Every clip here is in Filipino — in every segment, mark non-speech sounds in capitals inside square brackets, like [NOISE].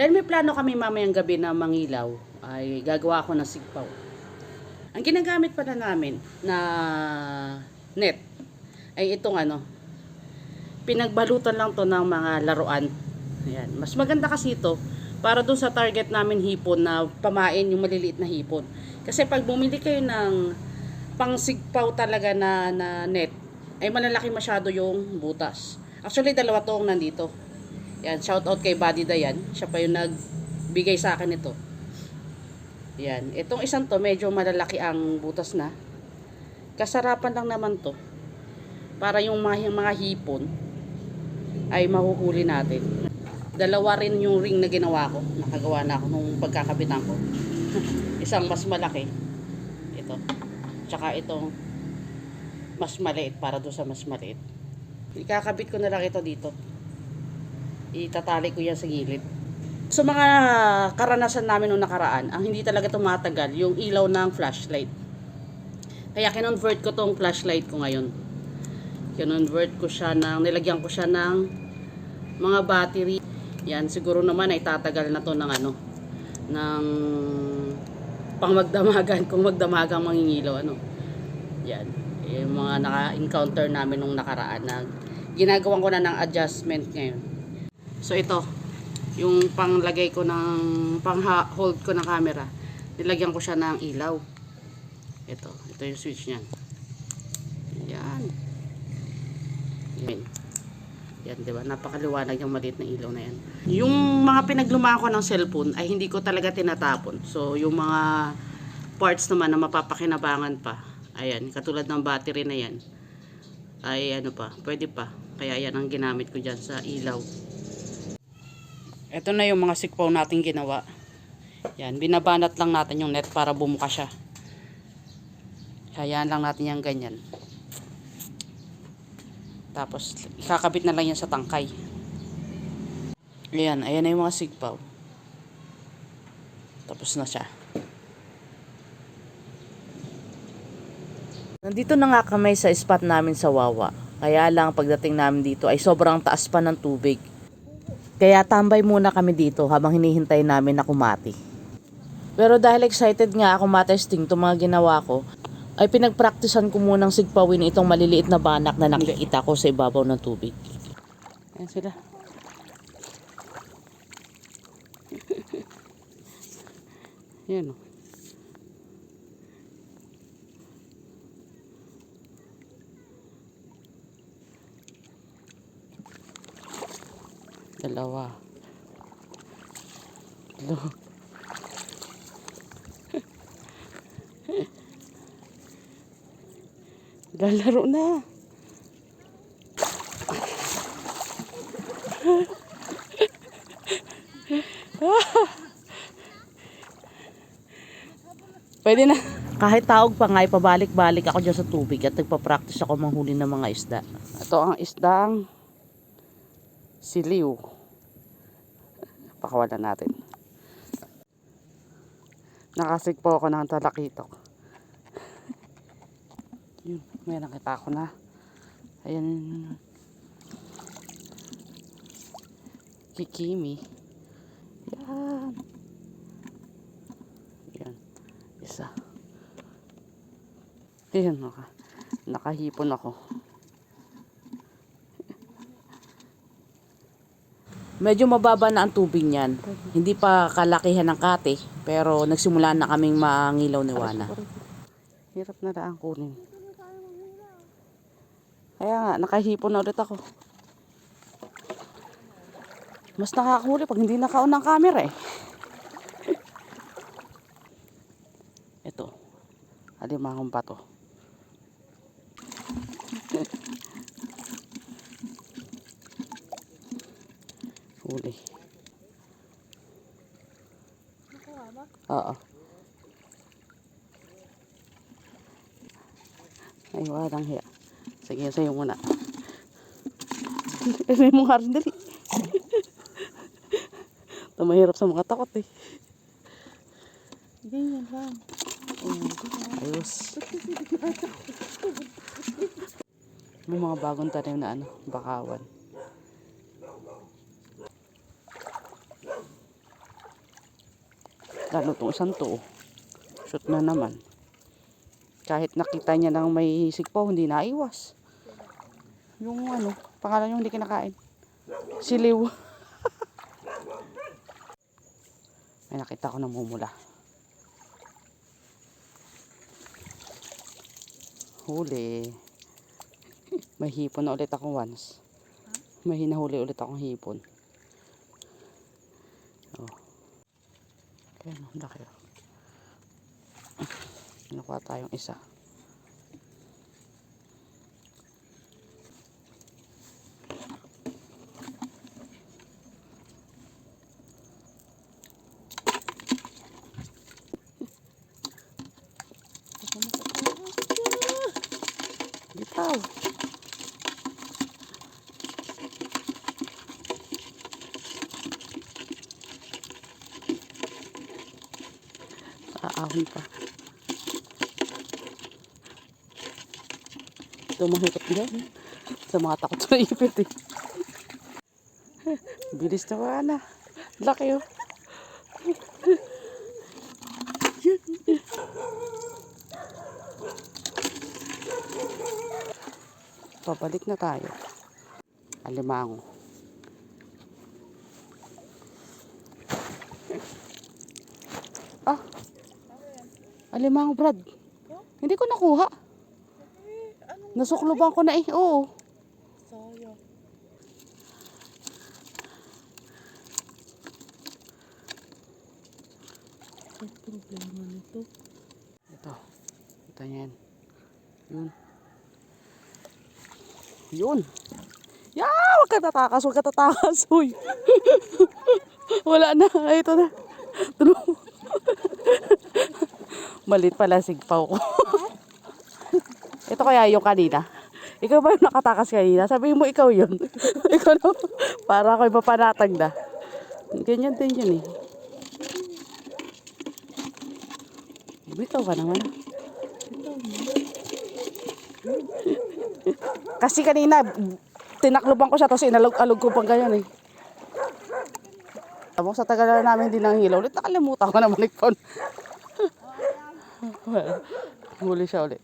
Dahil may plano kami mamayang gabi na mangilaw, ay gagawa ako ng sigpaw. Ang ginagamit pala namin na net ay itong ano, pinagbalutan lang to ng mga laruan. Ayan. Mas maganda kasi ito para doon sa target namin hipon na pamain yung maliliit na hipon. Kasi pag bumili kayo ng pangsigpaw talaga na, na net, ay malalaki masyado yung butas. Actually, dalawa to ang nandito. Yan, shout out kay Buddy Dayan. Siya pa yung nagbigay sa akin ito. Yan, itong isang to, medyo malalaki ang butas na. Kasarapan lang naman to. Para yung mga, mga hipon ay mahuhuli natin. Dalawa rin yung ring na ginawa ko. Nakagawa na ako nung pagkakabitan ko. [LAUGHS] Isang mas malaki. Ito. Tsaka itong mas maliit para doon sa mas maliit. Ikakabit ko na lang ito dito. Itatali ko yan sa gilid. So mga karanasan namin nung nakaraan, ang hindi talaga tumatagal, yung ilaw ng flashlight. Kaya kinonvert ko tong flashlight ko ngayon. Kinonvert ko siya ng, nilagyan ko siya ng mga battery. Yan, siguro naman ay tatagal na to ng ano, ng pang magdamagan, [LAUGHS] kung magdamagang mangingilaw, ano. Yan, yung mga naka-encounter namin nung nakaraan na ginagawan ko na ng adjustment ngayon. So ito, yung panglagay ko ng pang-hold ko ng camera, nilagyan ko siya ng ilaw. Ito, ito yung switch niyan. Yan. Yan. Yan, di ba? Napakaliwanag yung maliit na ilaw na yan. Yung mga pinaglumaan ko ng cellphone ay hindi ko talaga tinatapon. So, yung mga parts naman na mapapakinabangan pa, ayan, katulad ng battery na yan, ay ano pa, pwede pa. Kaya yan ang ginamit ko dyan sa ilaw. Ito na yung mga sikpaw natin ginawa. Yan, binabanat lang natin yung net para bumuka siya. Hayaan lang natin yung ganyan. Tapos, ikakabit na lang yan sa tangkay. Ayan, ayan na yung mga sigpaw. Tapos na siya. Nandito na nga kami sa spot namin sa Wawa. Kaya lang pagdating namin dito ay sobrang taas pa ng tubig. Kaya tambay muna kami dito habang hinihintay namin na kumati. Pero dahil excited nga ako matesting itong mga ginawa ko, ay pinagpraktisan ko munang sigpawin itong maliliit na banak na nakikita ko sa ibabaw ng tubig. Ayan sila. [LAUGHS] Yan o. Dalawa. Dalawa. [LAUGHS] Lalaro na. [LAUGHS] Pwede na. Kahit tawag pa nga, pabalik-balik ako dyan sa tubig at nagpa-practice ako manghuli ng mga isda. Ito ang isdang siliw. Pakawalan natin. Nakasig po ako ng talakitok. Yun, may nakita ko na. Ayan. Kikimi. Yan. Yan. Isa. Ayan, naka, nakahipon ako. Medyo mababa na ang tubig niyan. Hindi pa kalakihan ng kate, pero nagsimula na kaming mangilaw ni Wana. Hirap na daan kunin. Kaya nga, nakahipon na ulit ako. Mas nakakahuli pag hindi nakaon ng camera eh. Ito. Alimahong pa to. Huli. Oo. Ay, walang hiya. Sige, sa'yo muna. [LAUGHS] May mong harin dali. [LAUGHS] Ito mahirap sa mga takot eh. Ganyan lang. Ayos. [LAUGHS] May mga bagong tanim na ano, bakawan. Lalo itong isang to. Shoot na naman. Kahit nakita niya ng may sigpaw, hindi naiwas. Yung ano, pangalan yung hindi kinakain. Siliw. [LAUGHS] may nakita ko namumula. Huli. May hipon na ulit ako once. May hinahuli ulit akong hipon. Kaya no, laki. oh. Nakuha tayong isa. Bitaw. Aahon pa. Tumahikot dyan. Sa mga takot sa ipit eh. [LAUGHS] Bilis na ba na. Laki oh. [LAUGHS] Pabalik na tayo. Alimango. Alimango, Brad. Hindi ko nakuha. Nasukluban ko na eh. Oo. Sayang. Ang problema nito. Ito. Ito yan. Yun. Yun. Ya, wag ka tatakas, wag ka tatakas. [LAUGHS] Uy. Wala na. Ito na. Tulong. Malit pala sigpaw ko. [LAUGHS] Ito kaya yung kanina. Ikaw ba yung nakatakas kanina? Sabihin mo ikaw yun. [LAUGHS] ikaw na. Para ako ipapanatag na. Ganyan din yun eh. Bitaw ka naman. [LAUGHS] Kasi kanina, tinakloban ko siya, tapos inalog-alog ko pang ganyan eh. Tapos sa tagal na namin din ng hilaw, ulit nakalimutan ko na malikpon. Huli siya ulit.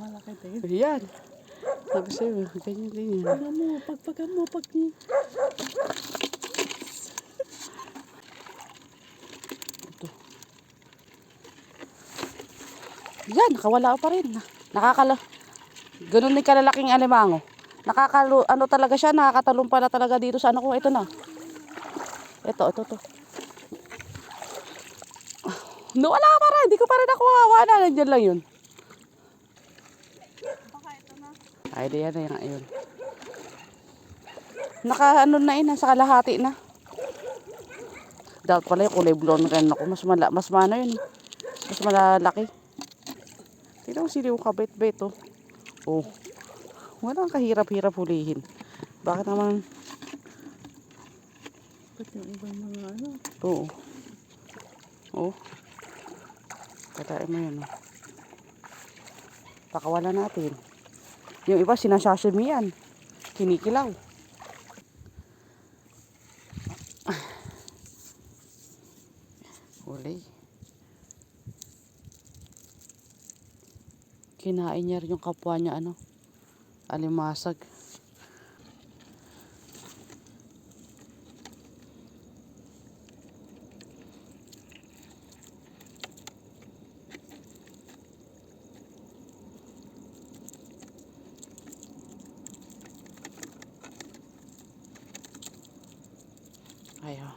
Malaki din. Ayan. Sabi sa'yo, ganyan din yan. Pagka mo, pag pagka mo, pag Yan, nakawala pa rin. Nakakala. Ganun din kalalaking alimango. Nakakalo, ano talaga siya, nakakatalong pala talaga dito sa ano ko. Ito na. Ito, ito, ito. No, wala pa rin. Hindi ko pa rin nakuha. Wala, nandiyan lang yun. Ay, di na. Ayun. Naka, ano na yun, nasa kalahati na. Dapat pala yung kulay blonde rin ako. Mas, mala, mas mano yun. Mas malalaki. Tignan mo sila yung kabit-bit, oh. Oh. Walang kahirap-hirap hulihin. Bakit naman, Ba't yung ibang mga ano? oo. Oh. Katain mo yun, oh. Pakawala natin. Yung iba, sinasashimi yan. Kinikilaw. Huli. Kinain niya yung kapwa niya, ano, alimasag. Ayaw.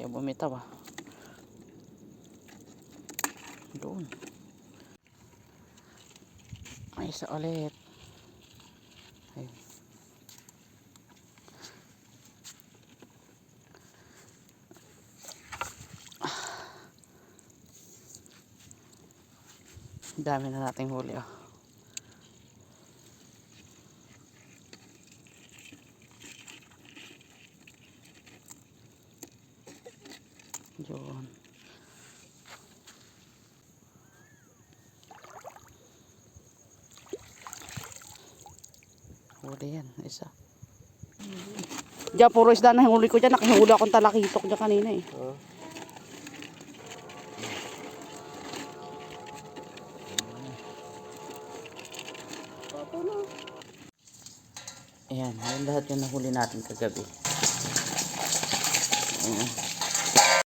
Ayaw bumitaw ah. Doon. May isa ulit. Ayun. Dami na nating huli oh. Yun. Huli yan, isa. Diyan, puro isda na huli ko dyan. Nakahuli akong talakitok dyan kanina eh. Oh. Ayan, yan lahat yung nahuli natin kagabi. Ayan.